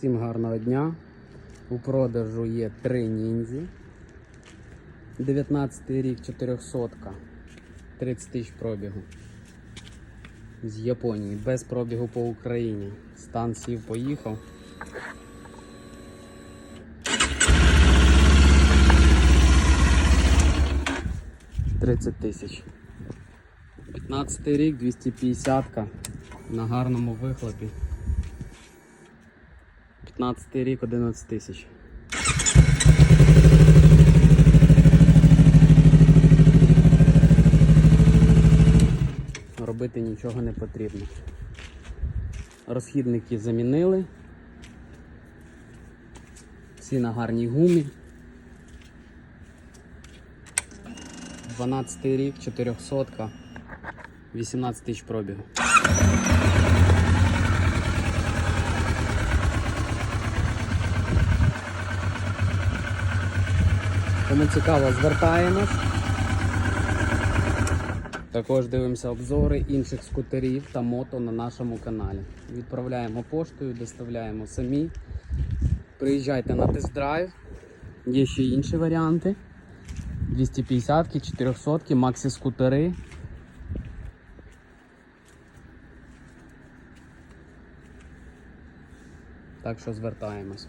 Всім гарного дня. У продажу є три ніндзі. 19 рік 400 30 тисяч пробігу. З Японії, без пробігу по Україні. Стан сів поїхав. Тридцять тисяч. 15 рік, 250 на гарному вихлопі. 15 рік 11 тисяч. Робити нічого не потрібно. Розхідники замінили. Всі на гарній гумі. 12 рік, 400, 18 тисяч пробігу. Кому цікаво, звертаємось. Також дивимося обзори інших скутерів та мото на нашому каналі. Відправляємо поштою, доставляємо самі. Приїжджайте на тест-драйв. Є ще інші варіанти. 250, 400, максі скутери. Так що звертаємось.